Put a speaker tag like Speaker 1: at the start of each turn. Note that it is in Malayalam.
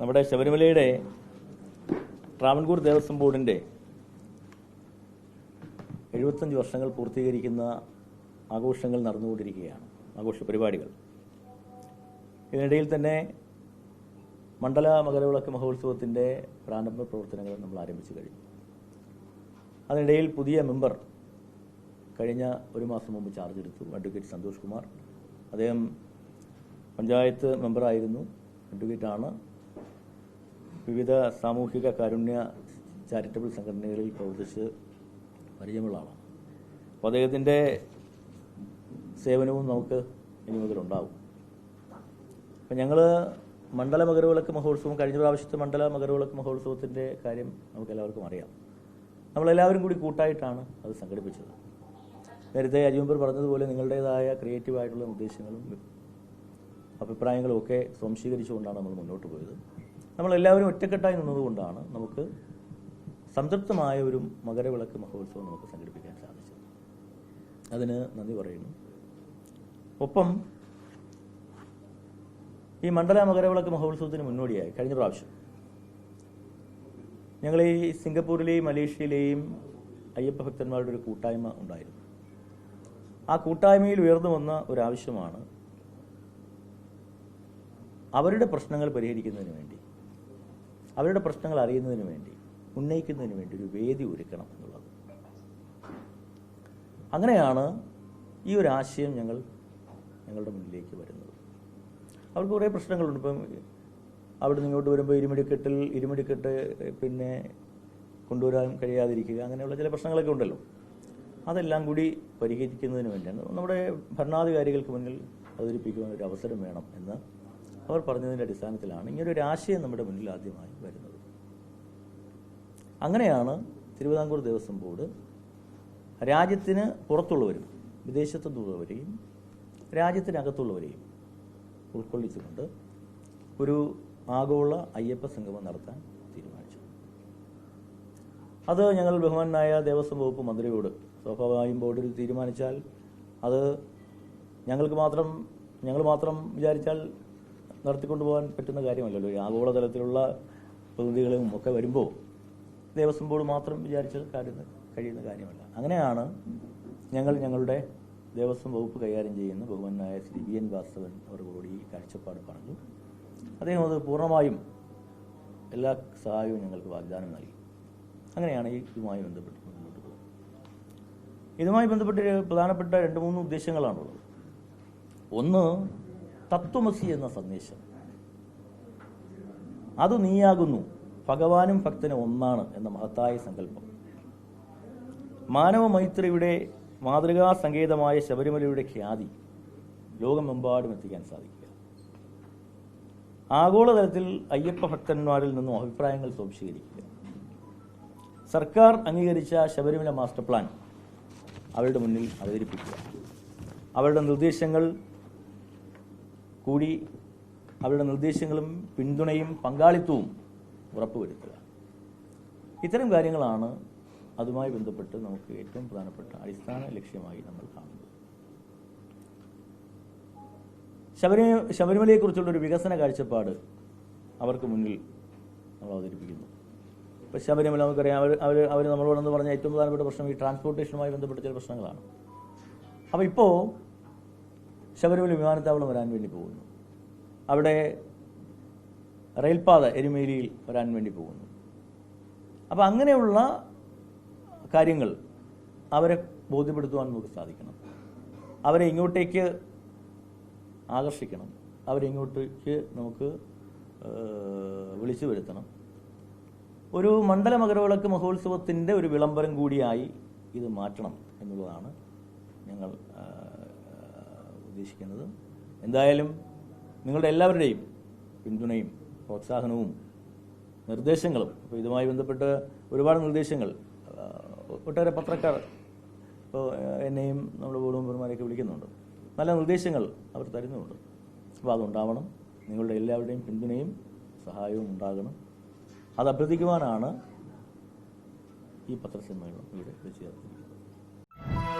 Speaker 1: നമ്മുടെ ശബരിമലയുടെ ട്രാവൻകൂർ ദേവസ്വം ബോർഡിന്റെ എഴുപത്തഞ്ച് വർഷങ്ങൾ പൂർത്തീകരിക്കുന്ന ആഘോഷങ്ങൾ നടന്നുകൊണ്ടിരിക്കുകയാണ് ആഘോഷ പരിപാടികൾ. ഇതിനിടയിൽ തന്നെ മണ്ഡല മകരവിളക്ക് മഹോത്സവത്തിന്റെ പ്രാരംഭ പ്രവർത്തനങ്ങൾ നമ്മൾ ആരംഭിച്ചു കഴിഞ്ഞു. അതിനിടയിൽ പുതിയ മെമ്പർ കഴിഞ്ഞ ഒരു മാസം മുമ്പ് ചാർജ് എടുത്തു അഡ്വക്കേറ്റ് സന്തോഷ് കുമാർ. അദ്ദേഹം പഞ്ചായത്ത് മെമ്പറായിരുന്നു അഡ്വക്കേറ്റാണ്. വിവിധ സാമൂഹിക കാരുണ്യ ചാരിറ്റബിൾ സംഘടനകളിൽ പ്രവർത്തിച്ച് പരിചയമുള്ള ആളാണ് അപ്പോൾ അദ്ദേഹത്തിന്റെ സേവനവും നമുക്ക് ഇനി മുതലുണ്ടാവും അപ്പം ഞങ്ങൾ മണ്ഡല മകരവിളക്ക് മഹോത്സവം കഴിഞ്ഞ പ്രാവശ്യത്തെ മണ്ഡല മകരവിളക്ക് മഹോത്സവത്തിന്റെ കാര്യം നമുക്ക് എല്ലാവർക്കും അറിയാം. നമ്മളെല്ലാവരും കൂടി കൂട്ടായിട്ടാണ് അത് സംഘടിപ്പിച്ചത്. നേരത്തെ അജിമ്പർ പറഞ്ഞതുപോലെ നിങ്ങളുടേതായ ക്രിയേറ്റീവായിട്ടുള്ള ഉദ്ദേശങ്ങളും അഭിപ്രായങ്ങളും ഒക്കെ സ്വാംശീകരിച്ചുകൊണ്ടാണ് നമ്മൾ മുന്നോട്ട് പോയത്. നമ്മളെല്ലാവരും ഒറ്റക്കെട്ടായി നിന്നതുകൊണ്ടാണ് നമുക്ക് സംതൃപ്തമായ ഒരു മകരവിളക്ക് മഹോത്സവം നമുക്ക് സംഘടിപ്പിക്കാൻ സാധിച്ചത്. അതിന് നന്ദി പറയുന്നു. ഒപ്പം ഈ മണ്ഡല മകരവിളക്ക് മഹോത്സവത്തിന് മുന്നോടിയായി കഴിഞ്ഞ പ്രാവശ്യം ഞങ്ങൾ ഈ സിംഗപ്പൂരിലെയും മലേഷ്യയിലെയും അയ്യപ്പ ഭക്തന്മാരുടെ ഒരു കൂട്ടായ്മ ഉണ്ടായിരുന്നു. ആ കൂട്ടായ്മയിൽ ഉയർന്നു വന്ന ഒരാവശ്യമാണ് അവരുടെ പ്രശ്നങ്ങൾ പരിഹരിക്കുന്നതിന് വേണ്ടി. അവരുടെ പ്രശ്നങ്ങൾ അറിയുന്നതിന് വേണ്ടി ഉന്നയിക്കുന്നതിന് വേണ്ടി ഒരു വേദി ഒരുക്കണം എന്നുള്ളത്. അങ്ങനെയാണ് ഈ ഒരു ആശയം ഞങ്ങൾ ഞങ്ങളുടെ മുന്നിലേക്ക് വരുന്നത്. അവർക്ക് കുറേ പ്രശ്നങ്ങളുണ്ട്. ഇപ്പം അവിടെ നിന്ന് ഇങ്ങോട്ട് വരുമ്പോൾ ഇരുമിടിക്കെട്ടിൽ ഇരുമിടിക്കെട്ട് പിന്നെ കൊണ്ടുവരാൻ കഴിയാതിരിക്കുക അങ്ങനെയുള്ള ചില പ്രശ്നങ്ങളൊക്കെ ഉണ്ടല്ലോ. അതെല്ലാം കൂടി പരിഹരിക്കുന്നതിന് വേണ്ടിയാണ്. നമ്മുടെ ഭരണാധികാരികൾക്ക് മുന്നിൽ അവതരിപ്പിക്കുവാൻ ഒരു അവസരം വേണം എന്ന് അവർ പറഞ്ഞതിന്റെ അടിസ്ഥാനത്തിലാണ് ഇങ്ങനെ ഒരു ആശയം നമ്മുടെ മുന്നിൽ ആദ്യമായി വരുന്നത്. അങ്ങനെയാണ് തിരുവിതാംകൂർ ദേവസ്വം ബോർഡ് രാജ്യത്തിന് പുറത്തുള്ളവരും വിദേശത്തുള്ളവരെയും രാജ്യത്തിനകത്തുള്ളവരെയും ഉൾക്കൊള്ളിച്ചുകൊണ്ട് ഒരു ആഗോള അയ്യപ്പ സംഗമം നടത്താൻ തീരുമാനിച്ചു. അത് ഞങ്ങൾ ബഹുമാനായ ദേവസ്വം വകുപ്പ് മന്ത്രിയോട് സ്വാഭാവികമായും ബോർഡിൽ തീരുമാനിച്ചാൽ അത് ഞങ്ങൾക്ക് മാത്രം ഞങ്ങൾ മാത്രം വിചാരിച്ചാൽ നടത്തിക്കൊണ്ടുപോകാൻ പറ്റുന്ന കാര്യമല്ലല്ലോ. ഈ ആഗോളതലത്തിലുള്ള പ്രതിനിധികളും ഒക്കെ വരുമ്പോൾ ദേവസ്വം ബോർഡ് മാത്രം വിചാരിച്ചാൽ കാര്യം കഴിയുന്ന കാര്യമല്ല. അങ്ങനെയാണ് ഞങ്ങൾ ഞങ്ങളുടെ ദേവസ്വം വകുപ്പ് കൈകാര്യം ചെയ്യുന്ന ബഹുമാനായ ശ്രീ വി എൻ വാസവൻ അവരോട് ഈ കാഴ്ചപ്പാട് പറഞ്ഞു. അദ്ദേഹം അത് പൂർണമായും എല്ലാ സഹായവും ഞങ്ങൾക്ക് വാഗ്ദാനം നൽകി. അങ്ങനെയാണ് ഈ ഇതുമായി ബന്ധപ്പെട്ട് മുന്നോട്ട് പോകുന്നത്. ഇതുമായി ബന്ധപ്പെട്ട് പ്രധാനപ്പെട്ട രണ്ട് മൂന്ന് ഉദ്ദേശങ്ങളാണുള്ളത്. ഒന്ന് തത്വമസി എന്ന സന്ദേശം. അത് നീയാകുന്നു. ഭഗവാനും ഭക്തനും ഒന്നാണ് എന്ന മഹത്തായ സങ്കല്പം. മാനവ മൈത്രിയുടെ മാതൃകാ സങ്കേതമായ ശബരിമലയുടെ ഖ്യാതി ലോകമെമ്പാടും എത്തിക്കാൻ സാധിക്കുക. ആഗോളതലത്തിൽ അയ്യപ്പ ഭക്തന്മാരിൽ നിന്നും അഭിപ്രായങ്ങൾ സ്വാംശീകരിക്കുക. സർക്കാർ അംഗീകരിച്ച ശബരിമല മാസ്റ്റർ പ്ലാൻ അവരുടെ മുന്നിൽ അവതരിപ്പിക്കുക. അവരുടെ നിർദ്ദേശങ്ങൾ കൂടി അവരുടെ നിർദ്ദേശങ്ങളും പിന്തുണയും പങ്കാളിത്തവും ഉറപ്പുവരുത്തുക. ഇത്തരം കാര്യങ്ങളാണ് അതുമായി ബന്ധപ്പെട്ട് നമുക്ക് ഏറ്റവും പ്രധാനപ്പെട്ട അടിസ്ഥാന ലക്ഷ്യമായി നമ്മൾ കാണുന്നത്. ശബരി ശബരിമലയെക്കുറിച്ചുള്ള ഒരു വികസന കാഴ്ചപ്പാട് അവർക്ക് മുന്നിൽ നമ്മൾ അവതരിപ്പിക്കുന്നു. ഇപ്പോൾ ശബരിമല നമുക്കറിയാം അവർ അവർ അവർ നമ്മളോടെന്ന് പറഞ്ഞ ഏറ്റവും പ്രധാനപ്പെട്ട പ്രശ്നം ഈ ട്രാൻസ്പോർട്ടേഷനുമായി ബന്ധപ്പെട്ട ചില പ്രശ്നങ്ങളാണ്. അപ്പോൾ ഇപ്പോൾ ശബരിമല വിമാനത്താവളം വരാൻ വേണ്ടി പോകുന്നു. അവിടെ റെയിൽപാത എരുമേലിയിൽ വരാൻ വേണ്ടി പോകുന്നു. അപ്പോൾ അങ്ങനെയുള്ള കാര്യങ്ങൾ അവരെ ബോധ്യപ്പെടുത്തുവാൻ നമുക്ക് സാധിക്കണം. അവരെ ഇങ്ങോട്ടേക്ക് ആകർഷിക്കണം. അവരെ ഇങ്ങോട്ടേക്ക് നമുക്ക് വിളിച്ചു വരുത്തണം. ഒരു മണ്ഡല മകരവിളക്ക് മഹോത്സവത്തിന്റെ ഒരു വിളംബരം കൂടിയായി ഇത് മാറ്റണം എന്നുള്ളതാണ് ഞങ്ങൾ ഉദ്ദേശിക്കുന്നത് എന്തായാലും നിങ്ങളുടെ എല്ലാവരുടെയും പിന്തുണയും പ്രോത്സാഹനവും നിർദ്ദേശങ്ങളും അപ്പോൾ ഇതുമായി ബന്ധപ്പെട്ട് ഒരുപാട് നിർദ്ദേശങ്ങൾ ഒട്ടേറെ പത്രക്കാർ ഇപ്പോൾ എന്നെയും നമ്മുടെ ബോർഡ് മെമ്പർമാരെയൊക്കെ വിളിക്കുന്നുണ്ട്. നല്ല നിർദ്ദേശങ്ങൾ അവർ തരുന്നുണ്ട്. അപ്പോൾ അതുണ്ടാവണം. നിങ്ങളുടെ എല്ലാവരുടെയും പിന്തുണയും സഹായവും ഉണ്ടാകണം. അത് അഭ്യർത്ഥിക്കുവാനാണ് ഈ പത്രസമ്മേളനം ഇവിടെ ചേർത്തിരിക്കുന്നത്.